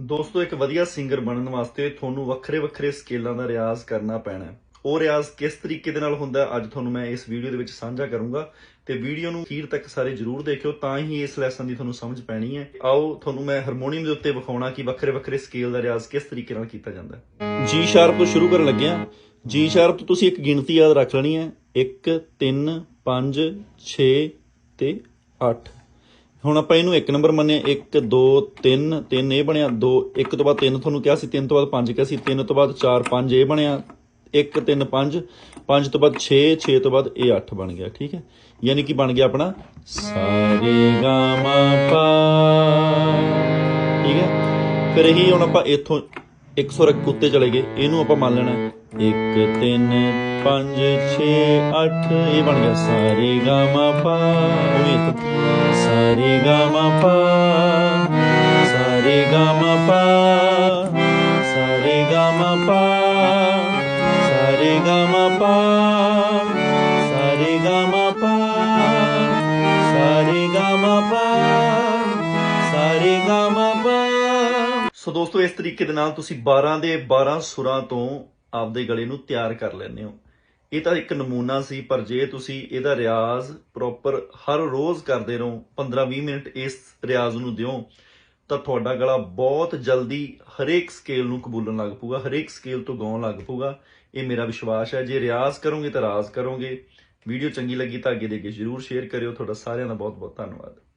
ਦੋਸਤੋ, ਇੱਕ ਵਧੀਆ ਸਿੰਗਰ ਬਣਨ ਵਾਸਤੇ ਤੁਹਾਨੂੰ ਵੱਖਰੇ ਵੱਖਰੇ ਸਕੇਲਾਂ ਦਾ ਰਿਆਜ਼ ਕਰਨਾ ਪੈਣਾ ਹੈ। ਉਹ ਰਿਆਜ਼ ਕਿਸ ਤਰੀਕੇ ਦੇ ਨਾਲ ਹੁੰਦਾ ਅੱਜ ਤੁਹਾਨੂੰ ਮੈਂ ਇਸ ਵੀਡੀਓ ਦੇ ਵਿੱਚ ਸਾਂਝਾ ਕਰੂੰਗਾ। ਤੇ ਵੀਡੀਓ ਨੂੰ ਅਖੀਰ ਤੱਕ ਸਾਰੇ ਜਰੂਰ ਦੇਖਿਓ, ਤਾਂ ਹੀ ਇਸ ਲੈਸਨ ਦੀ ਤੁਹਾਨੂੰ ਸਮਝ ਪੈਣੀ ਹੈ। ਆਓ, ਤੁਹਾਨੂੰ ਮੈਂ ਹਾਰਮੋਨੀਅਮ ਦੇ ਉੱਤੇ ਵਿਖਾਉਣਾ ਕਿ ਵੱਖਰੇ ਵੱਖਰੇ ਸਕੇਲ ਦਾ ਰਿਆਜ਼ ਕਿਸ ਤਰੀਕੇ ਨਾਲ ਕੀਤਾ ਜਾਂਦਾ ਹੈ। ਜੀ ਸ਼ਾਰਪ ਤੋਂ ਸ਼ੁਰੂ ਕਰਨ ਲੱਗਿਆ ਜੀ ਸ਼ਾਰਪ ਤੋਂ ਤੁਸੀਂ ਇੱਕ ਗਿਣਤੀ ਯਾਦ ਰੱਖ ਲੈਣੀ ਹੈ। 1 3 5 6 ਤੇ 8 ਹੁਣ ਆਪਾਂ ਇਹਨੂੰ ਇੱਕ ਨੰਬਰ ਮੰਨਿਆ 1 2 3 3 ਇਹ ਬਣਿਆ 2 1 ਤੋਂ ਬਾਅਦ 3 ਤੁਹਾਨੂੰ ਕਿਹਾ ਸੀ 3 ਤੋਂ ਬਾਅਦ 5 ਕਿਹਾ ਸੀ 3 ਤੋਂ ਬਾਅਦ 4 5 ਇਹ ਬਣਿਆ 1 3 5 5 ਤੋਂ ਬਾਅਦ 6 6 ਤੋਂ ਬਾਅਦ ਇਹ 8 ਬਣ ਗਿਆ, ਠੀਕ ਹੈ? ਯਾਨੀ ਕਿ ਬਣ ਗਿਆ ਆਪਣਾ ਸਾਰੇ ਗਾ ਪਾ। ਠੀਕ ਹੈ? ਫਿਰ ਇਹੀ ਹੁਣ ਆਪਾਂ ਇੱਥੋਂ 100 ਰਕ ਉੱਤੇ ਚਲੇ ਗਏ, ਇਹਨੂੰ ਆਪਾਂ ਮੰਨ ਲੈਣਾ 1 3 5 6 8 ਇਹ ਬਣ ਗਿਆ, ਸਾਰੇ ਗਾ ਸਾਰੇ ਗਾ ਮਾ ਪਾ ਸਾਰੇ ਗਾ ਮਾ ਪਾ ਸਾਰੇ ਗਾ ਮਾ ਪਾ ਸਾਰੇ ਗਾ ਮਾ ਪਾ ਸਾਰੇ ਗਾ ਮਾ ਪਾ ਸੋ ਦੋਸਤੋ, ਇਸ ਤਰੀਕੇ ਦੇ ਨਾਲ ਤੁਸੀਂ 12 ਦੇ 12 ਸੁਰਾਂ ਤੋਂ ਆਪਦੇ ਗਲੇ ਨੂੰ ਤਿਆਰ ਕਰ ਲੈਂਦੇ ਹੋ। ਇਹ ਤਾਂ ਇੱਕ ਨਮੂਨਾ ਸੀ, ਪਰ ਜੇ ਤੁਸੀਂ ਇਹਦਾ ਰਿਆਜ਼ ਪ੍ਰੋਪਰ ਹਰ ਰੋਜ਼ ਕਰਦੇ ਰਹੋ 15-20 ਮਿੰਟ ਇਸ ਰਿਆਜ਼ ਨੂੰ ਦਿਓ ਤਾਂ ਤੁਹਾਡਾ ਗਲਾ ਬਹੁਤ ਜਲਦੀ ਹਰੇਕ ਸਕੇਲ ਨੂੰ ਕਬੂਲਣ ਲੱਗ ਪਊਗਾ, ਹਰੇਕ ਸਕੇਲ ਤੋਂ ਗਾਉਣ ਲੱਗ ਪਊਗਾ। ਇਹ ਮੇਰਾ ਵਿਸ਼ਵਾਸ ਹੈ, ਜੇ ਰਿਆਜ਼ ਕਰੋਗੇ ਤਾਂ ਰਾਜ਼ ਕਰੋਗੇ। ਵੀਡੀਓ ਚੰਗੀ ਲੱਗੀ ਤਾਂ ਅੱਗੇ ਦੇ ਕੇ ਜਰੂਰ ਸ਼ੇਅਰ ਕਰਿਓ। ਤੁਹਾਡਾ ਸਾਰਿਆਂ ਦਾ ਬਹੁਤ ਬਹੁਤ ਧੰਨਵਾਦ।